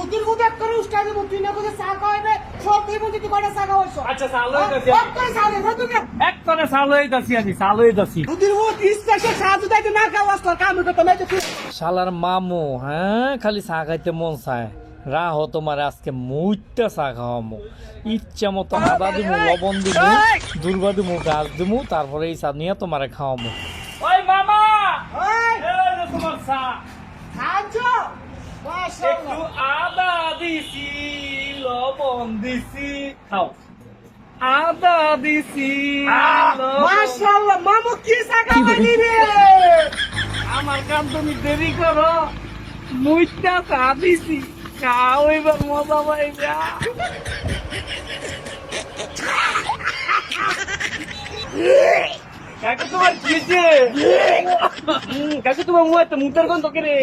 দুধের গুদ এক করে উস্টা দেবো তুই না কোথায় চা খাওয়াবে সব বুঝি তুই কয়টা চা খাওয়াইছো? আচ্ছা চালু হইতাছি এক করে চা দে দুধ এক করে চালু হইতাছি আমি চালু হইতাছি দুধের গুদ স্পেশাল চা দুধ আইতে না খাওয়া আসলো কাম করতে না তুই শালার মামু হ্যাঁ? খালি চা খাইতে মন চায়। রাহ তোমার আজকে মুইটা চা খাওয়ামু। ইচ্ছা মতো আদা দিমু লবণ দিমু দুর্বা দিমু গাছ দিমু তারপরে এই চা নিয়ে তোমারে খাওয়ামু। ওই মামা! তোমার চা। খাচ্ছো? একটু লবণ দিছি। খাও। আদা দিছি। মাশাআল্লাহ মামু কি চা খাওয়াইলি রে? আমার কাম তুমি দেরি করো। মুইটা চা দিছি। খাও এবার মজা পাইবা। কাকু তোমার কি হয়েছে? কাকু তোমার মুখ মুখের গন্ধ কে রে